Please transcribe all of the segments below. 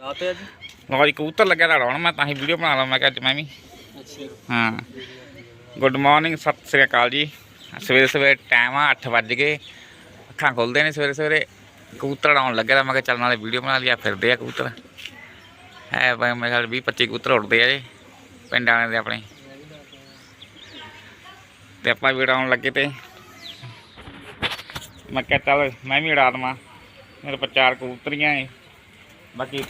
ਦਾਤੇ ਅੱਜ ਲਓ ਜੀ ਕਬੂਤਰ ਲੱਗਿਆ ਦਾ ਹੁਣ ਮੈਂ ਤਾਂ ਹੀ ਵੀਡੀਓ ਬਣਾ ਲਾਂ ਮੈਂ ਕਿਹਾ ਅੱਜ ਮੈਂ ਵੀ। ਅੱਛਾ। ਹਾਂ। ਗੁੱਡ ਮਾਰਨਿੰਗ ਸਤਿ ਸ੍ਰੀ ਅਕਾਲ ਜੀ। ਸਵੇਰੇ ਸਵੇਰੇ ਟਾਈਮ ਆ 8 ਵੱਜ ਗਏ। ਅੱਖਾਂ ਖੁੱਲਦੇ ਨੇ ਸਵੇਰੇ ਸਵੇਰੇ। ਕਬੂਤਰ ਉਡਾਉਣ ਲੱਗਿਆ ਤਾਂ ਮੈਂ ਕਿਹਾ ਚੱਲ ਨਾਲੇ ਵੀਡੀਓ ਬਣਾ ਲਿਆ ਫਿਰਦੇ ਆ ਕਬੂਤਰ। ਹੈ ਬਈ ਮੇਰੇ ਖਿਆਲ 20 25 ਕਬੂਤਰ ਉੱਡਦੇ ਆ ਜੀ ਪਿੰਡ ਵਾਲਿਆਂ ਦੇ ਆਪਣੇ। ਤੇ ਆਪਾਂ ਵੀ ਉਡਾਉਣ ਲੱਗੇ ਤੇ। ਮੈਂ ਕਿਹਾ ਚੱਲ ਮੈਂ ਵੀ ਉਡਾ ਦੇਵਾਂ। ਮੇਰੇ ਕੋਲ ਚਾਰ ਕਬੂਤਰੀਆਂ ਏ ਬਾਕੀ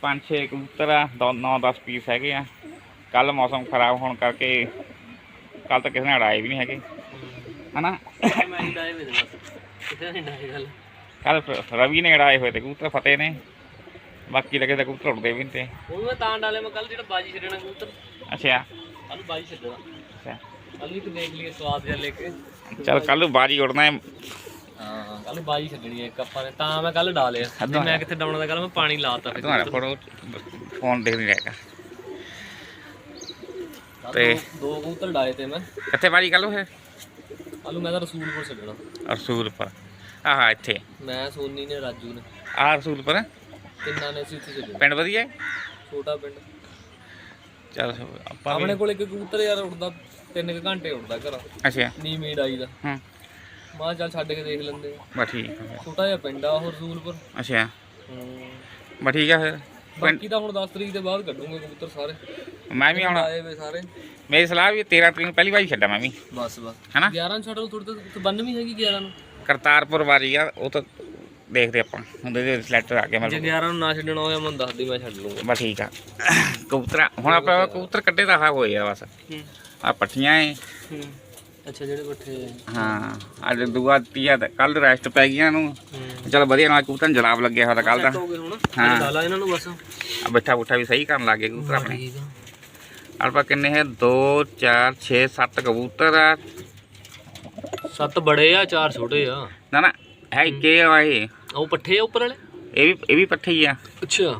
ਪੰਜ ਛੇ ਕਬੂਤਰ ਆ 9 10 ਪੀਸ ਹੈਗੇ ਆ। ਕੱਲ ਮੌਸਮ ਖਰਾਬ ਹੋਣ ਕਰਕੇ ਕੱਲ ਤਾਂ ਕਿਸੇ ਨੇ ਉਡਾਏ ਵੀ ਨਹੀਂ ਹੈਗੇ। ਹਨਾ? ਕੱਲ ਰਵੀ ਨੇ ਉਡਾਏ ਹੋਏ ਤੇ ਕਬੂਤਰ ਫਤਿਹ ਨੇ। ਬਾਕੀ ਲੱਗੇ ਤਾਂ ਕਬੂਤਰ ਉੱਡਦੇ ਵੀ ਨਹੀਂ ਤੇ। ਉਹ ਮੈਂ ਤਾਂ ਡਾਲੇ ਮੈਂ ਕੱਲ ਜਿਹੜਾ ਬਾਜੀ ਛੱਡਣਾ ਕਬੂਤਰ। ਅੱਛਾ। ਕੱਲ ਬਾਜੀ ਛੱਡਣਾ। ਅੱਛਾ। ਕੱਲ ਵੀ ਤੂੰ ਦੇਖ ਲਈ ਸਵਾਦ ਜਿਹਾ ਲੈ ਕੇ। ਚੱਲ ਕੱਲ ਬਾਜੀ ਉਡਣਾ ਹੈ। ਹਾਂ। ਕੱਲ ਬਾਜੀ ਛੱਡਣੀ ਹੈ ਇੱਕ ਆਪਾਂ ਨੇ ਤਾਂ ਮੈਂ ਕੱਲ ਡਾ ਲਿਆ। ਅੱਧਾ ਮੈਂ ਕਿੱਥੇ ਡਾਉਣਾ ਦਾ ਕੱਲ ਮੈਂ ਪਾਣੀ ਲਾਤਾ ਫਿਰ ਤੁਹਾਡਾ ਫੋਟੋ ਫੋਨ ਦੇਖ ਨਹੀਂ ਰਹੇਗਾ ਕੱਲ੍ਹ ਤੇ- ਦੋ- ਦੋ ਕਬੂਤਰ ਡਾਏ ਤੇ ਮੈਂ। ਕਿੱਥੇ ਬਾਜੀ ਕੱਲ ਹੈ ਕੱਲ ਮੈਂ ਤਾਂ ਰਸੂਲਪੁਰ ਛੱਡਣਾ। ਰਸੂਲਪੁਰ। ਆਹ ਇੱਥੇ। ਮੈਂ ਸੋਨੀ ਨੇ ਰਾਜੂ ਨੇ। ਆਹ ਰਸੂਲਪੁਰ? ਤਿੰਨਾਂ ਨੇ ਅਸੀਂ ਇੱਥੇ ਛੱਡਣਾ ਪਿੰਡ ਵਧੀਆ ਹੈ? ਛੋਟਾ ਪਿੰਡ। ਚੱਲ ਆਪਾਂ ਆਪਣੇ ਕੋਲ ਇੱਕ ਕਬੂਤਰ ਯਾਰ ਉੱਡਦਾ ਤਿੰਨ ਕੁ ਘੰਟੇ ਉੱਡਦਾ ਘਰ। ਅੱਛਾ। ਨੀਮੀ ਡਾਈ ਦਾ। ਹੂੰ। ਮਾਂ ਚੱਲ ਛੱਡ ਕੇ ਦੇਖ ਲੈਂਦੇ ਆ। ਬਸ ਠੀਕ ਹੈ ਛੋਟਾ ਜਿਹਾ ਪਿੰਡ ਆ ਉਹ ਰਸੂਲਪੁਰ। ਅੱਛਾ। ਹੂੰ। ਬਸ ਠੀਕ ਹੈ ਫਿਰ। ਬਾਕੀ ਤਾਂ ਹੁਣ 10 ਤਰੀਕ ਦੇ ਬਾਅਦ ਕੱਢੂਗੇ ਕਬੂਤਰ ਸਾਰੇ। ਮੈਂ ਵੀ ਹੁਣ ਆਏ ਵੇ ਸਾਰੇ। ਮੇਰੀ ਸਲਾਹ ਵੀ 13 ਤਰੀਕ ਨੂੰ ਪਹਿਲੀ ਵਾਰੀ ਛੱਡਾਂ ਮੈਂ ਵੀ। ਬਸ ਬਸ। ਹੈਨਾ? 11 ਛੱਡ ਲਓ ਥੋੜੀ ਤਾਂ 92 ਹੈਗੀ 11 ਨੂੰ। ਕਰਤਾਰਪੁਰ ਵਾਰੀ ਆ ਉਹ ਤਾਂ ਦੇਖਦੇ ਆਪਾਂ। ਹੁੰਦੇ ਦੇ ਸਿਲੈਕਟਰ ਆ ਕੇ ਜੇ ਮੇਰੇ 11 ਨੂੰ ਨਾ ਛੱਡਣਾ ਹੋਇਆ ਮੈਨੂੰ ਦੱਸ ਦੀ ਮੈਂ ਛੱਡ ਲੂੰਗਾ ਬਸ ਠੀਕ ਆ। ਕਬੂਤਰ ਹੁਣ ਆਪਾਂ ਕਬੂਤਰ ਕੱਢੇ ਦਾ ਹਾ ਹੋਏ ਆ ਬਸ। ਹੂੰ। ਆ ਪੱਠੀਆਂ ਏ। ਹੂੰ। ਅੱਛਾ ਜਿਹੜੇ ਬੱਠੇ ਹਾਂ ਅੱਜ ਦੂਆ ਤੀਆ ਕੱਲ ਰੈਸਟ ਪੈ ਗਈਆਂ ਨੂੰ। ਚਲ ਵਧੀਆ ਨਾਲ ਕਬੂਤਰ ਨੂੰ ਜਲਾਬ ਲੱਗਿਆ ਹੋਇਆ ਕੱਲ ਦਾ। ਹੋ ਗਏ। ਡਾਲਾ ਇਹਨਾਂ ਨੂੰ ਬਸ। ਆ ਬੱਠਾ ਬੁੱਠਾ ਵੀ ਸਹੀ ਕਰਨ ਲੱਗੇ ਕਬੂਤਰ ਆਪਣੇ। ਆਪਾਂ ਕਿੰਨੇ ਹੈ 2 4 6 7 ਕਬੂਤਰ ਆ। ਸੱਤ ਬੜੇ ਆ ਚਾਰ ਛੋਟੇ ਆ। ਨਾ ਨਾ ਹੈ ਇੱਕੇ ਆ ਇਹ। ਉਹ ਪੱਠੇ ਆ ਉੱਪਰ ਵਾਲੇ? ਇਹ ਵੀ ਇਹ ਵੀ ਪੱਠੇ ਹੀ ਆ। ਅੱਛਾ।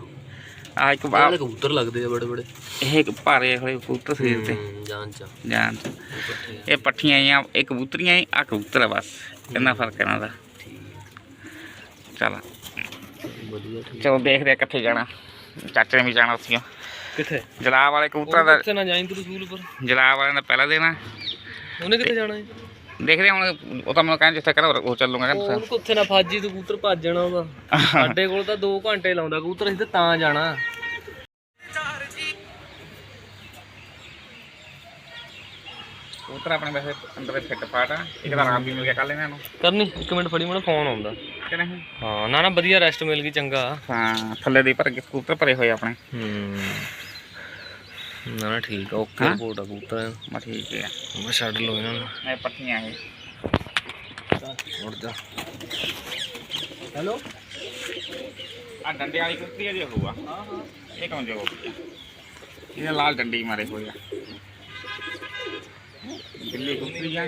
ਆ ਇੱਕ ਆ- ਵਾਲੇ ਕਬੂਤਰ ਲੱਗਦੇ ਆ ਬੜੇ ਬੜੇ ਇਹ ਇੱਕ ਭਾਰੇ ਹੋਏ ਕਬੂਤਰ ਸਰੀਰ ਤੇ। ਜਾਨ ਚ। ਜਾਨ ਚ। ਇਹ ਪੱਠੀਆਂ ਆ। ਇਹ ਕਬੂਤਰੀਆਂ ਆ ਕਬੂਤਰ ਆ ਬਸ। ਇੰਨਾ ਫ਼ਰਕ ਇਹਨਾਂ ਦਾ। ਚਲ। ਚਲੋ ਦੇਖਦੇ ਆ ਕਿੱਥੇ ਜਾਣਾ। ਚਾਚੇ ਨੇ ਵੀ ਜਾਣਾ ਸੀ। ਕਿੱਥੇ? ਜਲਾਬ ਵਾਲੇ ਕਬੂਤਰਾਂ ਦਾ ਕਿੱਥੇ ਨਾ ਜਾਈਂ ਤੂੰ ਰਸੂਲ ਉੱਪਰ। ਜਲਾਬ ਵਾਲਿਆਂ ਦਾ ਪਹਿਲਾ ਆ। ਉਹਨੇ ਕਿੱਥੇ ਜਾਣਾ ਹੈ ਦੇਖਦੇ ਹੁਣ ਉਹ ਤਾਂ ਮੈਨੂੰ ਕਹਿੰਦੇ ਜਿੱਥੇ ਕਹਿੰਦਾ ਉਹ ਚੱਲੂਗਾ ਕਹਿੰਦਾ ਉਹ ਕਿੱਥੇ ਨਾ ਫਾਜੀ ਤੂੰ ਕਬੂਤਰ ਭੱਜ ਜਾਣਾ ਉਹਦਾ। ਸਾਡੇ ਕੋਲ ਤਾਂ 2 ਘੰਟੇ ਲਾਉਂਦਾ ਕਬੂਤਰ ਅਸੀਂ ਤਾਂ ਤਾਂ ਜਾਣਾ। ਕਬੂਤਰ ਆਪਣੇ ਵੈਸੇ ਅੰਦਰ ਫਿੱਟ ਫਾਟ ਆ ਇੱਕ ਤਾਂ ਆਰਾਮ ਵੀ ਮਿਲ ਗਿਆ ਕੱਲ ਇਹਨਾਂ ਨੂੰ। ਕਰਨੀ ਇੱਕ ਮਿੰਟ ਫੜੀ ਮੈਨੂੰ ਫੋਨ ਆਉਂਦਾ। ਕਿ ਨਹੀਂ ਹਾਂ ਨਾ ਨਾ ਵਧੀਆ ਰੈਸਟ ਮਿਲ ਗਈ ਚੰਗਾ। ਹਾਂ ਥੱਲੇ ਦੇ ਭਰ ਕੇ ਕਬੂਤਰ ਭਰੇ ਹੋਏ ਆਪਣੇ। ਹੂੰ। ਨਾ ਨਾ ਠੀਕ ਆ ਓਕੇ? ਰਿਪੋਰਟ ਆ ਕਬੂਤਰ ਮੈਂ ਠੀਕ ਹੈ ਮੈਂ ਛੱਡ ਲਓ ਇਹਨਾਂ ਨੂੰ। ਇਹ ਪੱਠੀਆਂ ਇਹ ਉੱਡ ਜਾ। ਹੈਲੋ? ਆ ਡੰਡੇ ਵਾਲੀ ਕੁੱਤੀ ਜੇ ਹੋਊਗਾ ਹਾਂ ਹਾਂ। ਇਹ ਕੌਣ ਜੋ ਇਹ ਲਾਲ ਡੰਡੀ ਮਾਰੇ ਹੋਏ ਆ। ਦਿੱਲੀ ਕੁੱਤੀ ਆ।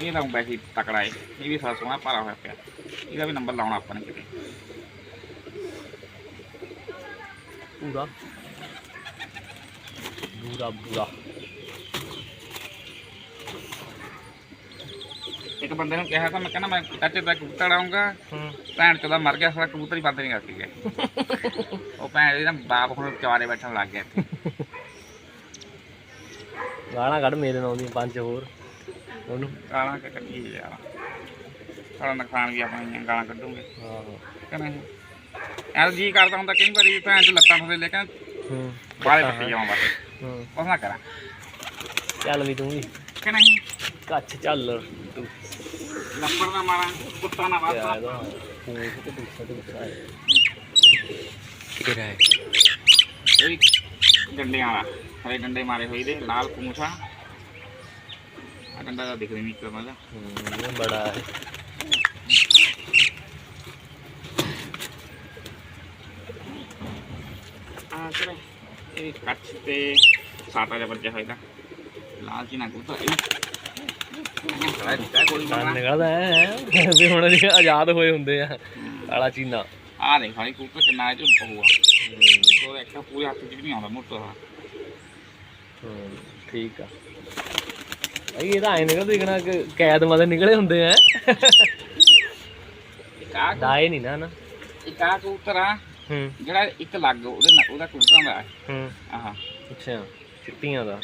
ਇਹ ਤਾਂ ਵੈਸੇ ਤਕੜਾ ਇਹ ਵੀ ਸਾਰਾ ਸੋਹਣਾ ਭਾਰਾ ਹੋਇਆ ਪਿਆ। ਇਹਦਾ ਵੀ ਨੰਬਰ ਲਾਉਣਾ ਆਪਾਂ ਨੇ ਕਿਤੇ। ਪੂਰਾ। ਪੂਰਾ ਪੂਰਾ। ਇੱਕ ਬੰਦੇ ਨੂੰ ਕਿਹਾ ਤਾਂ ਮੈਂ ਕਹਿੰਦਾ ਮੈਂ ਚਾਚੇ ਦਾ ਕਬੂਤਰ ਆਉਂਗਾ ਭੈਣ ਚੋਦਾ ਮਰ ਗਿਆ ਸਾਰਾ ਕਬੂਤਰ ਹੀ ਬੰਦ ਨਹੀਂ ਕਰਦੀ ਗਏ ਉਹ ਭੈਣ ਇਹਦਾ ਬਾਪ ਹੁਣ ਚਵਾਰੇ ਬੈਠਣ ਲੱਗ ਗਿਆ ਇੱਥੇ। ਗਾਣਾ ਕੱਢ ਮੇਰੇ ਨਾਲ ਦੀਆਂ ਪੰਜ ਹੋਰ। ਉਹਨੂੰ? ਗਾਲਾਂ ਕਿ ਕੱਢੀ ਯਾਰ। ਸਾਡਾ ਨੁਕਸਾਨ ਵੀ ਆਪਣਾ ਹੀ ਆ, ਗਾਲਾਂ ਕੱਢੂਗੇ। ਹਾਂ। ਕਿ ਨਹੀਂ ਯਾਰ ਜੀ ਕਰਦਾ ਹੁੰਦਾ ਕਈ ਵਾਰੀ ਭੈਣ ਚ ਲੱਤਾਂ ਫਸੇ ਲੇਕਿਨ ਹੂੰ ਬਾਲੇ ਪੱਟੀ ਜਾਵਾਂ ਬਸ। ਹੂੰ। ਉਸ ਨਾ ਕਰਾਂ। ਚੱਲ ਵੀ ਤੂੰ ਵੀ। ਕਿ ਨਹੀਂ ਕੱਚ ਚੱਲ। ਤੂੰ ਲੱਪੜ ਨਾ ਮਾਰਾਂ ਕੁੱਤਾ ਨਾ ਵਾਸਾ ਇਹਦਾ ਪੂੰਛ ਤੇ ਦੂਸਰਾ ਤੇ ਦੂਸਰਾ ਹੈ। ਕਿਹੜਾ ਹੈ? ਇਹ ਵੀ ਡੰਡਿਆਂ ਵਾਲਾ। ਹਰੇ ਡੰਡੇ ਮਾਰੇ ਹੋਏ ਦੇ ਲਾਲ ਪੂੰਛਾ ਆ ਡੰਡਾ ਦਾ ਦਿਖ ਨਹੀਂ ਨਿਕਲ ਮਜ਼ਾ ਹੂੰ ਇਹ ਬੜਾ ਹੈ ਆ ਚਲੇ ਇਹ ਕੱਚ ਤੇ ਸਾਟਾ ਜਿਹਾ ਵੱਜਿਆ ਹੋਇਆ ਲਾਲ ਜੀ ਨਾ ਕੁੱਤਾ ਇਹ ਖੜਾ ਦਿੱਤਾ ਕੋਈ ਕੰਨ ਮਾਰਾ ਨਿਕਲਦਾ ਹੈ ਵੀ ਹੁਣ ਜੀ ਆਜ਼ਾਦ ਹੋਏ ਹੁੰਦੇ ਆ ਕਾਲਾ ਚੀਨਾ ਆ ਦੇਖ ਹਾਈ ਕੁੱਤਾ ਕਿੰਨਾ ਇਹ ਚ ਪਹੂਆ ਉਹ ਇੱਕ ਪੂਰੇ ਹੱਥ ਚ ਵੀ ਨਹੀਂ ਆਉਂਦਾ ਮੋਟਾ ਦਾ ਹੂੰ ਠੀਕ ਆ ਭਾਈ ਇਹ ਤਾਂ ਐ ਨਿਕਲ ਦੇਖਣਾ ਕਿ ਕੈਦ ਮਦੇ ਨਿਕਲੇ ਹੁੰਦੇ ਆ। ਆ ਦਾਏ ਨਹੀਂ ਨਾ ਨਾ। ਆ ਕਬੂਤਰ ਆ ਹੂੰ। ਜਿਹੜਾ ਇੱਕ ਲੱਗ ਉਹਦੇ ਨਾਲ ਉਹਦਾ ਕਬੂਤਰਾਂ ਦਾ ਹੂੰ। ਆਹ। ਅੱਛਾ ਚਿੱਟੀਆਂ ਦਾ।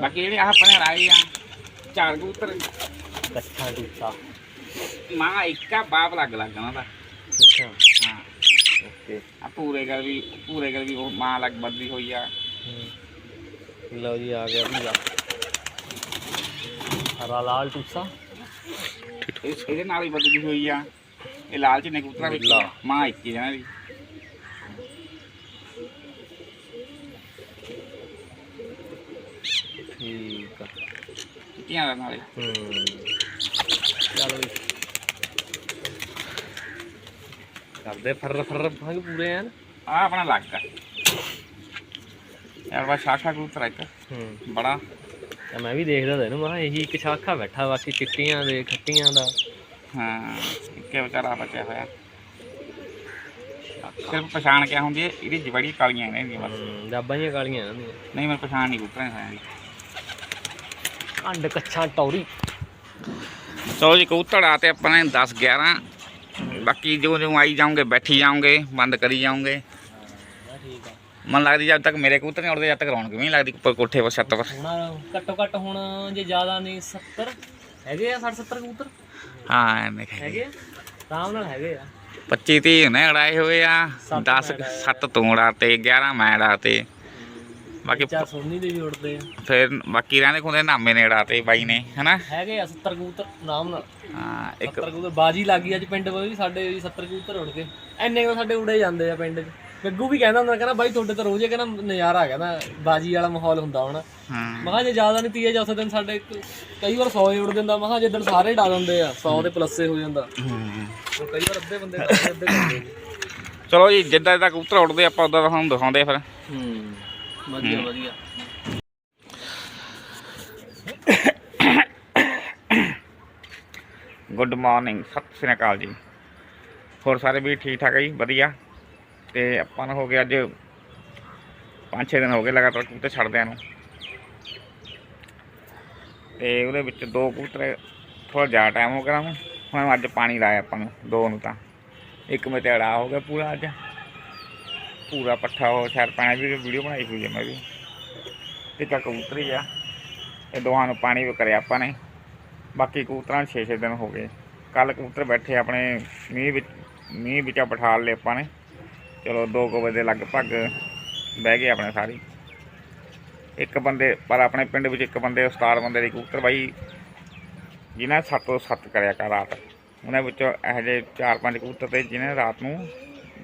ਬਾਕੀ ਜਿਹੜੇ ਆਹ ਆਪਣੇ ਰਾਈ ਆ ਚਾਰ ਕਬੂਤਰ। ਕੱਛਾ ਟੁੱਟਾ ਮਾਂ ਇੱਕ ਆ ਬਾਪ ਲੱਗ ਲੱਗ ਉਹਨਾਂ ਦਾ। ਅੱਛਾ। ਹਾਂ। ਓਕੇ। ਆ ਪੂਰੇ ਗੱਲ ਵੀ ਪੂਰੇ ਗੱਲ ਵੀ ਮਾਂ ਲੱਗ ਬੱਦੀ ਹੋਈ ਆ। ਲਓ ਜੀ ਆ ਗਿਆ ਵੀ ਆ ਹਰਾ ਲਾਲ ਟੁੱਸਾ। ਇਹਦੇ ਨਾਲ ਹੀ ਬੱਦੀ ਹੋਈ ਆ। ਇਹ ਲਾਲ ਚ ਨੇ ਕਬੂਤਰਾਂ ਵਿੱਚ ਲਾ। ਮਾਂ ਇੱਕ ਹੀ ਆ ਇਹਨਾਂ ਦੀ ਠੀਕ ਆ। ਚਿੱਟੀਆਂ ਦਾ ਨਾਲੇ। ਹੂੰ। ਚਲੋ ਜੀ ਕਰਦੇ ਫਰ ਫਰ ਭੰਗ ਪੂਰੇ ਆ ਆ ਆਪਣਾ ਲੱਗ ਆ। ਯਾਰ ਵਾ ਸ਼ਾਖਾ ਕਬੂਤਰ ਆ ਇੱਕ। ਹੂੰ। ਬੜਾ ਤਾਂ ਮੈਂ ਵੀ ਦੇਖਦਾ ਤਾਂ ਇਹਨੂੰ ਮੈਂ ਕਿਹਾ ਇਹੀ ਇੱਕ ਸ਼ਾਖਾ ਬੈਠਾ ਬਾਕੀ ਚਿੱਟੀਆਂ ਦੇ ਖੱਟੀਆਂ ਦਾ। ਹਾਂ ਇੱਕੇ ਵਿਚਾਰਾ ਬਚਿਆ ਹੋਇਆ। ਸਿਰਫ ਪਛਾਣ ਕਿਆ ਹੁੰਦੀ ਹੈ? ਇਹਦੀ ਜਵੜੀ ਕਾਲੀਆਂ ਨੇ ਇਹਦੀਆਂ ਬਸ। ਹੂੰ ਡੱਬਾਂ ਜਿਹੀਆਂ ਕਾਲੀਆਂ ਇਹਨਾਂ ਦੀਆਂ ਨਹੀਂ ਮੈਂ ਪਛਾਣ ਨਹੀਂ ਕਬੂਤਰਾਂ ਦੀ ਹੋਇਆ ਅੰਡ ਕੱਛਾ ਟੌਰੀ। ਚਲੋ ਜੀ ਕਬੂਤਰ ਆ ਤੇ ਆਪਾਂ ਨੇ 10 11 ਬਾਕੀ ਜੋ ਜੋ ਆਈ ਜਾਓਗੇ ਬੈਠੀ ਜਾਓਗੇ ਬੰਦ ਕਰੀ ਜਾਓਗੇ। ਠੀਕ ਆ। ਮਨ ਲੱਗਦੀ ਜਦ ਤੱਕ ਮੇਰੇ ਕਬੂਤਰ ਨਹੀਂ ਉੜਦੇ ਜਦ ਤੱਕ ਰੌਣਕ ਵੀ ਨਹੀਂ ਲੱਗਦੀ ਉੱਪਰ ਕੋਠੇ 'ਤੇ ਛੱਤ 'ਤੇ ਹੁਣ ਘੱਟੋ ਘੱਟ ਹੁਣ ਜੇ ਜ਼ਿਆਦਾ ਨਹੀਂ 70 ਹੈਗੇ ਆ 60 70 ਕਬੂਤਰ? ਹਾਂ ਐਵੇਂ ਹੈਗੇ ਆਰਾਮ ਨਾਲ ਹੈਗੇ ਆ। 25 30 ਨੇ ਉਡਾਏ ਹੋਏ ਆ ਸੱਤ 10 ਮੈਂ ਉਡਾਏ 7 ਤੂੰ ਉਡਾਤੇ 11 ਮੈਂ ਉਡਾਤੇ ਬਾਕੀ ਚਾ ਸੋਨੀ ਦੇ ਵੀ ਉੜਦੇ ਆ। ਫਿਰ ਬਾਕੀ ਰਹਿੰਦੇ ਖੁੰਦੇ ਨਾਮੇ ਨੇ ਬਾਈ ਨੇ ਹਨਾ? ਹੈਗੇ ਆ 70 ਕਬੂਤਰ ਆਰਾਮ ਨਾਲ। ਹਾਂ ਇੱਕ 70 ਕਬੂਤਰ ਬਾਜੀ ਲੱਗ ਗਈ ਅੱਜ ਪਿੰਡ ਵਿੱਚ ਵੀ ਸਾਡੇ ਵੀ 70 ਕਬੂਤਰ ਉੜ ਗਏ। ਐਨੇ ਕੁ ਸਾਡੇ ਉੜੇ ਜਾਂਦੇ ਆ ਪਿੰਡ 'ਚ। ਗੱਗੂ ਵੀ ਕਹਿੰਦਾ ਹੁੰਦਾ ਕਹਿੰਦਾ ਬਾਈ ਤੁਹਾਡੇ ਤਾਂ ਰੋਜ਼ ਹੀ ਕਹਿੰਦਾ ਨਜ਼ਾਰਾ ਆ ਕਹਿੰਦਾ ਬਾਜੀ ਵਾਲਾ ਮਾਹੌਲ ਹੁੰਦਾ ਹੁਣ। ਮੈਂ ਕਿਹਾ ਜੇ ਜ਼ਿਆਦਾ ਨਹੀਂ ਤੀਏ ਚੌਥੇ ਦਿਨ ਸਾਡੇ ਕਈ ਵਾਰ 100 ਹੀ ਉੜ ਜਾਂਦਾ ਮੈਂ ਕਿਹਾ ਜਿੱਦਣ ਸਾਰੇ ਡਾ ਦਿੰਦੇ ਆ 100 ਦੇ ਪਲੱਸੇ ਹੋ ਜਾਂਦਾ। ਹੂੰ। ਉਹ ਕਈ ਵਾਰ ਅੱਧੇ ਬੰਦੇ ਕਰਦੇ ਅੱਧੇ ਕਰਦੇ ਨੀ। ਚਲੋ ਜੀ ਜਿੱਦਾਂ ਜਿੱਦਾਂ ਕਬੂਤਰ ਉੱਡਦੇ ਆਪਾਂ ਉਦਾਂ ਤੁਹਾਨੂੰ ਦਿਖਾਉਂਦੇ ਆ ਫਿਰ। ਹੂੰ ਵਧੀਆ ਵਧੀਆ। ਗੁੱਡ ਮਾਰਨਿੰਗ ਸਤਿ ਸ੍ਰੀ ਅਕਾਲ ਜੀ। ਹੋਰ ਸਾਰੇ ਵੀ ਠੀਕ ਠਾਕ ਹੈ ਜੀ? ਵਧੀਆ? ਤੇ ਆਪਾਂ ਨੂੰ ਹੋ ਗਿਆ ਅੱਜ 5-6 ਦਿਨ ਹੋ ਗਏ ਲਗਾਤਾਰ ਕਬੂਤਰ ਛੱਡਦਿਆਂ ਨੂੰ। ਤੇ ਉਹਦੇ ਵਿੱਚ ਦੋ ਕਬੂਤਰ ਥੋੜਾ ਜ਼ਿਆਦਾ ਟਾਈਮ ਹੋ ਗਿਆ ਨੂੰ। ਹੁਣ ਅੱਜ ਪਾਣੀ ਲਾਇਆ ਆਪਾਂ ਨੂੰ, ਦੋ ਨੂੰ ਤਾਂ। ਇੱਕ ਮੇ ਤੇ ਅੜਾ ਹੋ ਗਿਆ ਪੂਰਾ ਅੱਜ। ਪੂਰਾ ਪੱਠਾ ਹੋ ਸ਼ਾਇਦ ਪਾਣੀ ਵੀ, ਵੀਡੀਓ ਬਣਾਈ ਹੋਈ ਹੈ ਮੈਂ ਵੀ। ਤੇ ਇੱਕ ਕਬੂਤਰ ਹੀ ਆ। ਇਹ ਦੋਹਾਂ ਨੂੰ ਪਾਣੀ ਵੀ ਕਰਿਆ ਆਪਾਂ ਨੇ। ਬਾਕੀ ਕਬੂਤਰਾਂ 6-6 ਦਿਨ ਹੋ ਗਏ। ਕੱਲ ਕਬੂਤਰ ਬੈਠੇ ਆਪਣੇ ਮੀਂਹ ਵਿੱਚ ਮੀਂਹ ਵਿੱਚ ਬਿਠਾ ਲਏ ਆਪਾਂ ਨੇ। ਚਲੋ 2 ਵਜੇ ਦੇ ਲਗਭਗ ਬਹਿ ਗਏ ਆਪਣੇ ਸਾਰੀ। ਇੱਕ ਬੰਦੇ, ਪਰ ਆਪਣੇ ਪਿੰਡ ਵਿੱਚ ਇੱਕ ਬੰਦੇ, ਉਸਤਾਦ ਬੰਦੇ ਦੀ ਕਬੂਤਰ ਬਾਈ ਜਿਨ੍ਹਾਂ ਸੱਤ ਤੋਂ ਸੱਤ ਕਰਿਆ ਕਰ ਰਾਤ। ਉਹਨਾਂ ਵਿੱਚੋਂ ਇਹੋ ਜਿਹੇ ਚਾਰ ਪੰਜ ਕਬੂਤਰ ਤੇ ਜਿਹਨੇ ਰਾਤ ਨੂੰ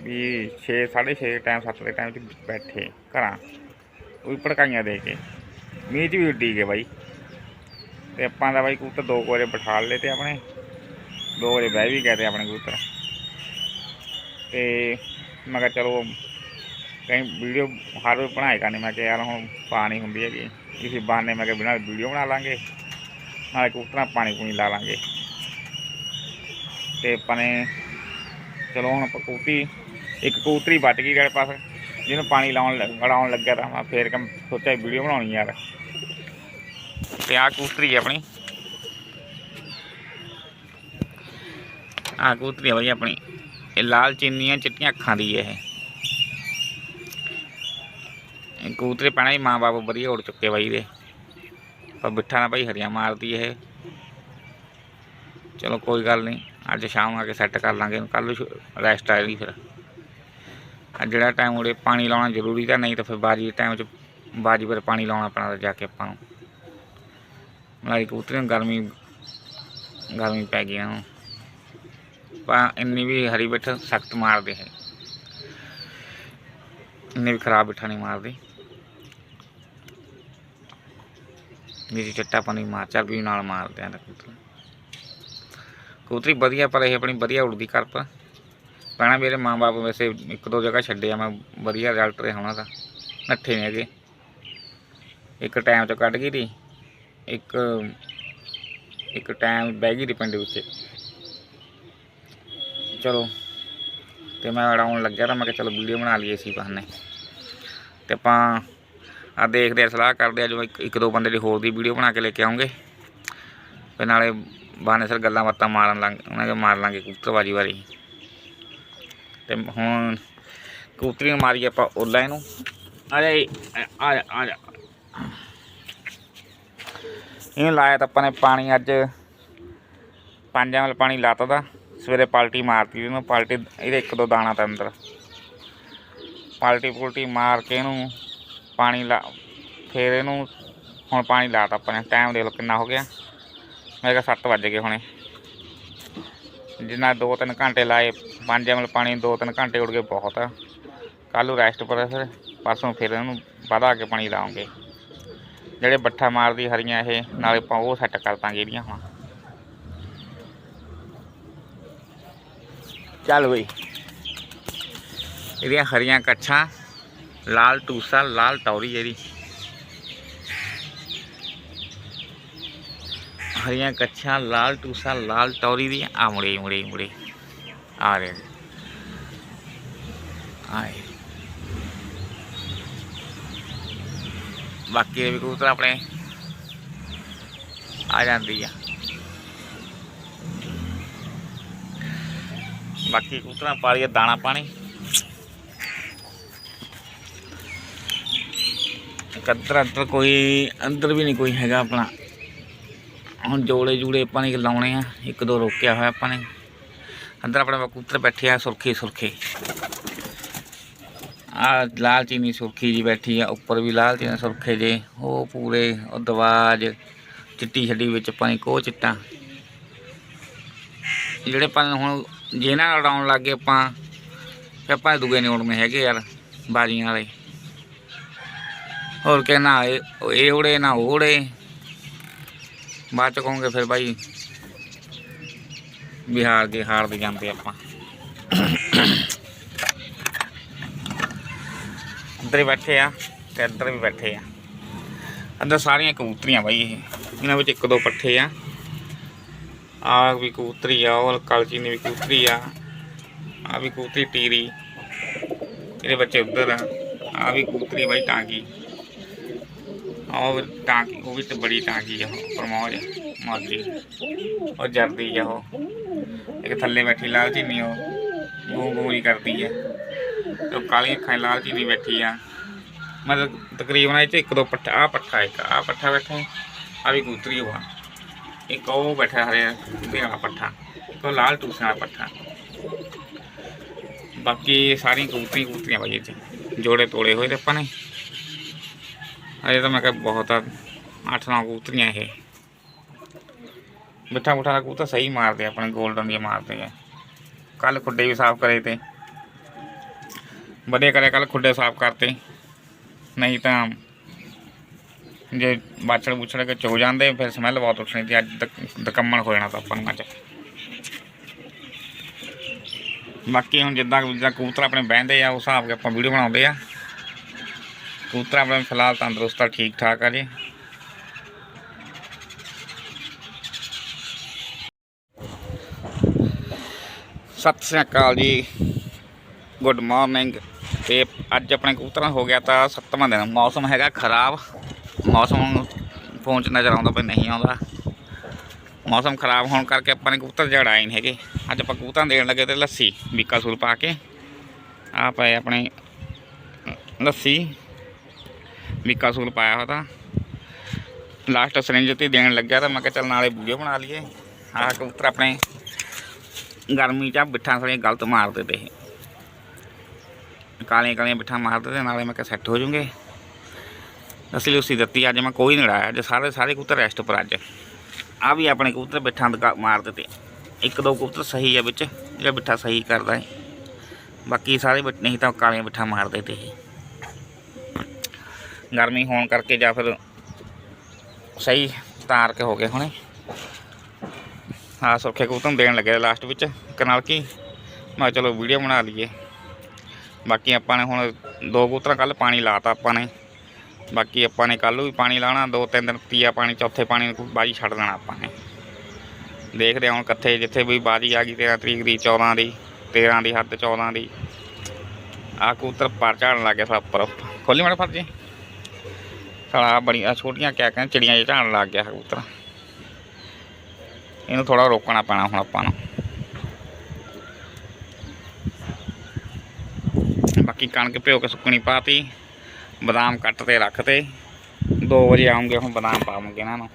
ਵੀ 6 6:30 ਟਾਈਮ 7 ਦੇ ਟਾਈਮ 'ਚ ਬੈਠੇ ਘਰਾਂ। ਉਹ ਵੀ ਭੜਕਾਈਆਂ ਦੇ ਕੇ। ਮੀਂਹ 'ਚ ਵੀ ਉੱਡੀ ਗਏ ਬਾਈ। ਤੇ ਆਪਾਂ ਦਾ ਬਾਈ ਕਬੂਤਰ 2 ਵਜੇ ਬਿਠਾ ਲਏ ਤੇ ਆਪਣੇ। 2 ਵਜੇ ਬਹਿ ਵੀ ਗਏ ਤੇ ਆਪਣੇ ਕਬੂਤਰ। ਤੇ ਮੈਂ ਕਿਹਾ ਚਲੋ ਕਈ ਵੀਡੀਓ ਹਰ ਰੋਜ਼ ਬਣਾਏ ਕਰਨੀ, ਮੈਂ ਕਿਹਾ ਯਾਰ ਹੁਣ ਪਾਣੀ ਹੁੰਦੀ ਹੈਗੀ, ਇਸੇ ਬਹਾਨੇ ਮੈਂ ਕਿਹਾ ਬਿਨਾਂ ਵੀਡੀਓ ਬਣਾ ਲਾਂਗੇ, ਨਾਲੇ ਕਬੂਤਰਾਂ ਪਾਣੀ ਪੂਣੀ ਲਾ ਲਾਂਗੇ। ਤੇ ਆਪਾਂ ਨੇ, ਚਲੋ ਹੁਣ ਆਪਾਂ ਕਬੂਤਰੀ ਇੱਕ ਕਬੂਤਰੀ ਬਚ ਗਈ ਜਿਹੜੇ ਪਾਸ, ਜਿਹਨੂੰ ਪਾਣੀ ਲਾਉਣ ਲੱਗ- ਲਾਉਣ ਲੱਗਿਆ ਤਾਂ ਮੈਂ ਫੇਰ ਕੰਮ ਸੋਚਿਆ ਵੀਡੀਓ ਬਣਾਉਣੀ ਯਾਰ। ਤੇ ਆਹ ਕਬੂਤਰੀ ਹੈ ਆਪਣੀ। ਆਹ ਕਬੂਤਰੀ ਹੈ ਬਾਈ ਆਪਣੀ। ਇਹ ਲਾਲ ਚੀਨੀਆਂ ਚਿੱਟੀਆਂ ਅੱਖਾਂ ਦੀ ਹੈ ਇਹ ਇਹ ਕਬੂਤਰੀ ਪੈਣਾ ਹੀ ਮਾਂ ਬਾਪ ਵਧੀਆ ਉੜ ਚੁੱਕੇ ਬਾਈ ਦੇ ਪਰ ਬਿੱਠਾ ਨਾ ਭਾਈ ਹਰੀਆਂ ਮਾਰਦੀ ਇਹ ਚਲੋ ਕੋਈ ਗੱਲ ਨਹੀਂ ਅੱਜ ਸ਼ਾਮ ਨੂੰ ਆ ਕੇ ਸੈੱਟ ਕਰ ਲਾਂਗੇ ਕੱਲ ਰੈਸਟ ਆਏਗੀ ਫਿਰ ਅੱਜ ਜਿਹੜਾ ਟਾਈਮ ਉੜੇ ਪਾਣੀ ਲਾਉਣਾ ਜ਼ਰੂਰੀ ਤਾਂ ਨਹੀਂ ਤਾਂ ਫਿਰ ਬਾਜੀ ਟਾਈਮ 'ਚ ਬਾਜੀ ਪਰ ਪਾਣੀ ਲਾਉਣਾ ਪੈਣਾ ਜਾ ਕੇ ਆਪਾਂ ਨੂੰ ਨਾਲੇ ਕਬੂਤਰੀ ਨੂੰ ਗਰਮੀ ਗਰਮੀ ਪੈ ਗਈ ਹੁਣ ਪਰ ਇੰਨੀ ਵੀ ਹਰੀ ਬਿੱਠ ਸਖਤ ਮਾਰਦੇ ਹੈ। ਇੰਨੀ ਵੀ ਖਰਾਬ ਬਿੱਠਾ ਨਹੀਂ ਮਾਰਦੇ। ਮੇਰੀ ਚੱਟਾ ਪਾਣੀ ਮਾਰ ਚਰਬੀ ਨਾਲ ਮਾਰਦੇ ਆ ਕਬੂਤਰ। ਕਬੂਤਰੀ ਵਧੀਆ ਪਰ ਇਹ ਆਪਣੀ ਵਧੀਆ ਉੜਦੀ ਕਰ ਪਰ ਪੈਣਾ ਮੇਰੇ ਮਾਂ-ਬਾਪ ਵੈਸੇ ਇੱਕ ਦੋ ਜਗ੍ਹਾ ਛੱਡਿਆ ਮੈਂ, ਵਧੀਆ ਰਿਜ਼ਲਟ ਰਿਹਾ ਉਹਨਾਂ ਦਾ। ਨੱਠੇ ਨੇ ਹੈਗੇ। ਇੱਕ ਟਾਈਮ ਤੋਂ ਕੱਢ ਗਈ ਦੀ ਇੱਕ ਇੱਕ ਟਾਈਮ ਬਹਿ ਗਈ ਦੀ ਪਿੰਡ ਵਿੱਚ। ਚਲੋ। ਤੇ ਮੈਂ ਉਡਾਉਣ ਲੱਗਿਆ ਤਾਂ ਮੈਂ ਕਿਹਾ ਚਲੋ ਵੀਡੀਓ ਬਣਾ ਲਈਏ ਸੀ ਬਹਾਨੇ। ਤੇ ਆਪਾਂ ਆ ਦੇਖਦੇ ਆ, ਸਲਾਹ ਕਰਦੇ ਆ ਜੋ ਇੱਕ ਦੋ ਬੰਦੇ ਦੀ ਹੋਰ ਦੀ ਵੀਡੀਓ ਬਣਾ ਕੇ ਲੈ ਕੇ ਆਉਂਗੇ। ਤੇ ਨਾਲੇ ਬਾਨੇ ਸਰ ਗੱਲਾਂ ਬਾਤਾਂ ਮਾਰਨ ਲੰਗ ਉਹਨਾਂ ਦੇ ਮਾਰ ਲਾਂਗੇ ਕਬੂਤਰਬਾਜੀ ਵਾਰੀ ਤੇ ਹੁਣ ਕਬੂਤਰੀ ਨੂੰ ਮਾਰੀ ਆਪਾਂ ਓਲਾ ਇਹਨੂੰ। ਆ ਜਾ ਆ ਜਾ ਆ ਜਾ। ਇਹਨੂੰ ਲਾਇਆ ਤਾਂ ਆਪਾਂ ਨੇ ਪਾਣੀ ਅੱਜ। 5 ml ਪਾਣੀ ਲਾਤਾ ਦਾ ਸਵੇਰੇ ਪਾਲਟੀ ਮਾਰਤੀ ਇਹਨੂੰ ਪਾਲਟੀ ਇਹਦੇ ਇੱਕ ਦੋ ਦਾਣਾ ਤਾਂ ਅੰਦਰ ਪਾਲਟੀ ਪੁਲਟੀ ਮਾਰ ਕੇ ਇਹਨੂੰ ਪਾਣੀ ਲਾ ਫਿਰ ਇਹਨੂੰ ਹੁਣ ਪਾਣੀ ਲਾਤਾ ਆਪਾਂ ਨੇ ਟਾਈਮ ਦੇ ਲਓ ਕਿੰਨਾ ਹੋ ਗਿਆ ਮੇਰੇ ਕਿਹਾ 7 ਵੱਜ ਗਏ ਹੁਣੇ ਜਿੰਨਾ 2-3 ਘੰਟੇ ਲਾਏ 5 ml ਪਾਣੀ 2-3 ਘੰਟੇ ਉੜ ਗਏ ਬਹੁਤ ਆ ਕੱਲ੍ਹ ਨੂੰ ਰੈਸਟ ਪਰ ਫਿਰ ਪਰਸੋਂ ਫਿਰ ਇਹਨੂੰ ਵਧਾ ਕੇ ਪਾਣੀ ਲਾਉਂਗੇ ਜਿਹੜੇ ਬੱਠਾ ਮਾਰਦੀ ਹਰੀਆਂ ਇਹ ਨਾਲੇ ਆਪਾਂ ਉਹ ਸੈੱਟ ਕਰ ਦਾਂਗੇ ਇਹਦੀਆਂ ਹੁਣ ਚੱਲ ਬਈ ਇਹਦੀਆਂ ਹਰੀਆਂ ਕੱਛਾਂ ਲਾਲ ਟੂਸਾ ਲਾਲ ਟੌਰੀ ਇਹਦੀ ਹਰੀਆਂ ਕੱਛਾਂ ਲਾਲ ਟੂਸਾ ਲਾਲ ਟੌਰੀ ਦੀ ਆ ਮੁੜੇ ਮੁੜੇ ਮੁੜੇ ਆ ਰਹੇ ਆਏ ਬਾਕੀ ਦੇ ਵੀ ਕਬੂਤਰ ਆਪਣੇ ਆ ਜਾਂਦੀ ਆ ਬਾਕੀ ਕਬੂਤਰਾਂ ਪਾ ਲਈਏ ਦਾਣਾ ਪਾਣੀ ਕੱਦਰ ਅੰਦਰ ਕੋਈ ਅੰਦਰ ਵੀ ਨਹੀਂ ਕੋਈ ਹੈਗਾ ਆਪਣਾ ਹੁਣ ਜੋੜੇ ਜੂੜੇ ਆਪਾਂ ਨੇ ਲਾਉਣੇ ਆ ਇੱਕ ਦੋ ਰੋਕਿਆ ਹੋਇਆ ਆਪਾਂ ਨੇ ਅੰਦਰ ਆਪਣੇ ਕਬੂਤਰ ਬੈਠੇ ਆ ਸੁਰਖੀ ਸੁਰਖੀ ਆ ਲਾਲ ਚੀਨੀ ਸੁਰਖੀ ਜੀ ਬੈਠੀ ਆ ਉੱਪਰ ਵੀ ਲਾਲ ਚੀਨੀ ਸੁਰਖੇ ਜੇ ਉਹ ਪੂਰੇ ਉਹ ਦਵਾਜ ਚਿੱਟੀ ਛੱਡੀ ਵਿੱਚ ਪਾਣੀ ਕੋ ਚਿੱਟਾ ਜਿਹੜੇ ਆਪਾਂ ਨੂੰ ਹੁਣ ਜਿਹਨਾਂ ਨਾਲ ਉਡਾਉਣ ਲੱਗੇ ਆਪਾਂ, ਫਿਰ ਆਪਾਂ ਦੂਏ ਨਹੀਂ ਉਡਨੇ ਹੈਗੇ ਯਾਰ, ਬਾਜੀਆਂ ਵਾਲੇ। ਹੋਰ ਕਿ ਨਾ ਇਹ ਇਹ ਉੜੇ, ਨਾ ਉਹ ਉੜੇ। ਬਾਅਦ ਚ ਕਹੋਗੇ ਫਿਰ ਭਾਈ ਬਿਹਾਰ ਦੇ ਹਾਰ ਦੇ ਜਾਂਦੇ ਆਪਾਂ। ਅੰਦਰ ਹੀ ਬੈਠੇ ਆ, ਤੇ ਅੰਦਰ ਵੀ ਬੈਠੇ ਆ। ਅੰਦਰ ਸਾਰੀਆਂ ਕਬੂਤਰੀਆਂ ਬਾਈ ਇਹ, ਇਹਨਾਂ ਵਿੱਚ ਇੱਕ ਦੋ ਪੱਠੇ ਆ। ਆ ਵੀ ਕਬੂਤਰੀ ਆ ਉਹ ਕਲਚੀ ਨੇ ਵੀ ਕਬੂਤਰੀ ਆ ਆ ਵੀ ਕਬੂਤਰੀ ਟੀਰੀ ਇਹਦੇ ਬੱਚੇ ਉੱਧਰ ਆ ਆ ਵੀ ਕਬੂਤਰੀ ਬਾਈ ਟਾਂਗੀ ਆ ਵੀ ਟਾਂਗੀ ਉਹ ਵੀ ਤੇ ਬੜੀ ਟਾਂਗੀ ਆ ਉਹ ਪਰਮੌਜ ਮਾਜੀ ਉਹ ਜਰਦੀ ਆ ਉਹ ਇੱਕ ਥੱਲੇ ਬੈਠੀ ਲਾਲ ਚੀਨੀ ਉਹ ਗੂੰ ਗੂੰ ਹੀ ਕਰਦੀ ਆ ਤੇ ਉਹ ਕਾਲੀ ਅੱਖਾਂ ਲਾਲ ਚੀਨੀ ਬੈਠੀ ਆ ਮਤਲਬ ਤਕਰੀਬਨ ਇਹ ਚ ਇੱਕ ਦੋ ਪੱਠਾ ਆ ਪੱਠਾ ਇੱਕ ਆ ਪੱਠਾ ਬੈਠਾ ਆ ਵੀ ਕਬੂਤਰੀ ਹੋਆ ਇੱਕ ਉਹ ਬੈਠਾ ਹਰੇ ਤੇ ਵਾਲਾ ਪੱਠਾ ਇੱਕ ਉਹ ਲਾਲ ਟੂਸਿਆਂ ਵਾਲਾ ਪੱਠਾ ਬਾਕੀ ਸਾਰੀਆਂ ਕਬੂਤਰੀ ਕਬੂਤਰੀਆਂ ਬਾਈ ਇਹ ਚ ਜੋੜੇ ਤੋੜੇ ਹੋਏ ਤੇ ਆਪਾਂ ਨੇ ਅਜੇ ਤਾਂ ਮੈਂ ਕਿਹਾ ਬਹੁਤ ਆ ਅੱਠ ਨੌ ਕਬੂਤਰੀਆਂ ਇਹ ਮਿੱਠਾ ਮੁੱਠਾ ਦਾ ਕਬੂਤਰ ਸਹੀ ਮਾਰਦੇ ਆ, ਆਪਣੇ 골ਡਨ ਦੀਆਂ ਮਾਰਦੇ ਆ ਕੱਲ ਖੁੱਡੇ ਵੀ ਸਾਫ਼ ਕਰੇ ਤੇ ਵੱਡੇ ਕਰੇ ਕੱਲ ਖੁੱਡੇ ਸਾਫ਼ ਕਰਤੇ ਨਹੀਂ ਤਾਂ ਜੇ ਬਾਛੜ ਬੁਛੜ ਕੇ ਚੋ ਜਾਂਦੇ, ਫਿਰ ਸਮੈਲ ਬਹੁਤ ਉੱਠਣੀ ਤੇ ਅੱਜ ਤੱਕ ਦਕੰਮਣ ਹੋ ਜਾਣਾ ਤਾਂ ਆਪਾਂ ਨੂੰ ਅੱਜ। ਬਾਕੀ ਹੁਣ ਜਿੱਦਾਂ ਜਿੱਦਾਂ ਕਬੂਤਰ ਆਪਣੇ ਬਹਿੰਦੇ ਆ, ਉਸ ਹਿਸਾਬ ਕੇ ਆਪਾਂ ਵੀਡੀਓ ਬਣਾਉਂਦੇ ਆ। ਕਬੂਤਰ ਆਪਣੇ ਫਿਲਹਾਲ ਤੰਦਰੁਸਤ ਆ, ਠੀਕ ਠਾਕ ਆ ਜੀ। ਸਤਿ ਸ੍ਰੀ ਅਕਾਲ ਜੀ। ਗੁੱਡ ਮਾਰਨਿੰਗ ਤੇ ਅੱਜ ਆਪਣੇ ਕਬੂਤਰਾਂ ਹੋ ਗਿਆ ਤਾਂ ਸੱਤਵਾਂ ਦਿਨ, ਮੌਸਮ ਹੈਗਾ ਖਰਾਬ। ਮੌਸਮ ਫੋਨ 'ਚ ਨਜ਼ਰ ਆਉਂਦਾ ਪਰ ਨਹੀਂ ਆਉਂਦਾ। ਮੌਸਮ ਖਰਾਬ ਹੋਣ ਕਰਕੇ ਆਪਾਂ ਨੇ ਕਬੂਤਰ ਜੜਾਏ ਨਹੀਂ ਹੈਗੇ। ਅੱਜ ਆਪਾਂ ਕਬੂਤਰਾਂ ਦੇਣ ਲੱਗੇ ਤੇ ਲੱਸੀ, ਬੀਕਾ ਸੂਲ ਪਾ ਕੇ। ਆ ਪਏ ਆਪਣੇ, ਲੱਸੀ, ਬੀਕਾ ਸੂਲ ਪਾਇਆ ਹੋਇਆ ਤਾਂ। ਲਾਸਟ ਸਰਿੰਜ ਤੇ ਦੇਣ ਲੱਗਿਆ ਤਾਂ ਮੈਂ ਕਿਹਾ ਚੱਲ ਨਾਲੇ ਵੀਡੀਓ ਬਣਾ ਲਈਏ। ਆਹ ਕਬੂਤਰ ਆਪਣੇ ਗਰਮੀ 'ਚ ਆ ਬਿੱਠਾਂ ਸਾਰੀਆਂ ਗਲਤ ਮਾਰਦੇ ਤੇ ਇਹ ਕਾਲੀਆਂ ਕਾਲੀਆਂ ਬਿੱਠਾਂ ਮਾਰਦੇ ਤੇ ਨਾਲੇ ਮੈਂ ਕਿਹਾ ਸੈੱਟ ਹੋ ਜੂਗੇ। ਅਸੀਂ ਲੂਸੀ ਦਿੱਤੀ ਅੱਜ ਮੈਂ ਕੋਈ ਨਹੀਂ ਲੜਾਇਆ ਅੱਜ ਸਾਰੇ ਸਾਰੇ ਕਬੂਤਰ ਰੈਸਟ ਪਰ ਅੱਜ ਆ ਵੀ ਆਪਣੇ ਕਬੂਤਰ ਬਿੱਠਾਂ ਦਾ ਮਾਰ ਦਿੱਤੇ ਇੱਕ ਦੋ ਕਬੂਤਰ ਸਹੀ ਆ ਵਿੱਚ ਜਿਹੜਾ ਬਿੱਠਾ ਸਹੀ ਕਰਦਾ ਹੈ ਬਾਕੀ ਸਾਰੇ ਬਿੱਠ ਨਹੀਂ ਤਾਂ ਕਾਲੀਆਂ ਬਿੱਠਾਂ ਮਾਰਦੇ ਤੇ ਇਹ ਗਰਮੀ ਹੋਣ ਕਰਕੇ ਜਾਂ ਫਿਰ ਸਹੀ ਤਾਰ ਕੇ ਹੋ ਗਏ ਹੁਣੇ ਆ ਸੁਰਖੇ ਕਬੂਤਰ ਨੂੰ ਦੇਣ ਲੱਗੇ ਲਾਸਟ ਵਿੱਚ ਇੱਕ ਨਾਲ ਕੀ ਮੈਂ ਕਿਹਾ ਚਲੋ ਵੀਡੀਓ ਬਣਾ ਲਈਏ ਬਾਕੀ ਆਪਾਂ ਨੇ ਹੁਣ ਦੋ ਕਬੂਤਰਾਂ ਕੱਲ ਪਾਣੀ ਲਾਤਾ ਆਪਾਂ ਨੇ ਬਾਕੀ ਆਪਾਂ ਨੇ ਕੱਲ੍ਹ ਵੀ ਪਾਣੀ ਲਾਣਾ ਦੋ ਤਿੰਨ ਦਿਨ ਤੀਆ ਪਾਣੀ ਚੌਥੇ ਪਾਣੀ ਨੂੰ ਬਾਜੀ ਛੱਡ ਦੇਣਾ ਆਪਾਂ ਨੇ ਦੇਖਦੇ ਹਾਂ ਹੁਣ ਕਿੱਥੇ ਜਿੱਥੇ ਵੀ ਬਾਜੀ ਆ ਗਈ 13 ਤਰੀਕ ਦੀ 14 ਦੀ 13 ਦੀ ਹੱਦ 14 ਦੀ ਆ ਕਬੂਤਰ ਪਰ ਝਾੜਨ ਲੱਗ ਗਿਆ ਸਾ ਉੱਪਰ ਖੋਲੀ ਮਾੜਾ ਫੜ ਜੀ ਸਾਲਾ ਬੜੀਆਂ ਛੋਟੀਆਂ ਕਿਆ ਕਹਿੰਦੇ ਚਿੜੀਆਂ ਜਿਹਾ ਝਾੜਨ ਲੱਗ ਗਿਆ ਕਬੂਤਰ ਇਹਨੂੰ ਥੋੜਾ ਰੋਕਣਾ ਪੈਣਾ ਹੁਣ ਆਪਾਂ ਨੂੰ ਬਾਕੀ ਕਣਕ ਭਿਓ ਕੇ ਸੁੱਕਣੀ ਪਾਤੀ ਬਦਾਮ ਕੱਟ ਤੇ ਰੱਖ ਤੇ। 2 ਵਜੇ ਆਉਂਗੇ ਹੁਣ ਬਦਾਮ ਪਾਵਾਂਗੇ ਇਹਨਾਂ ਨੂੰ।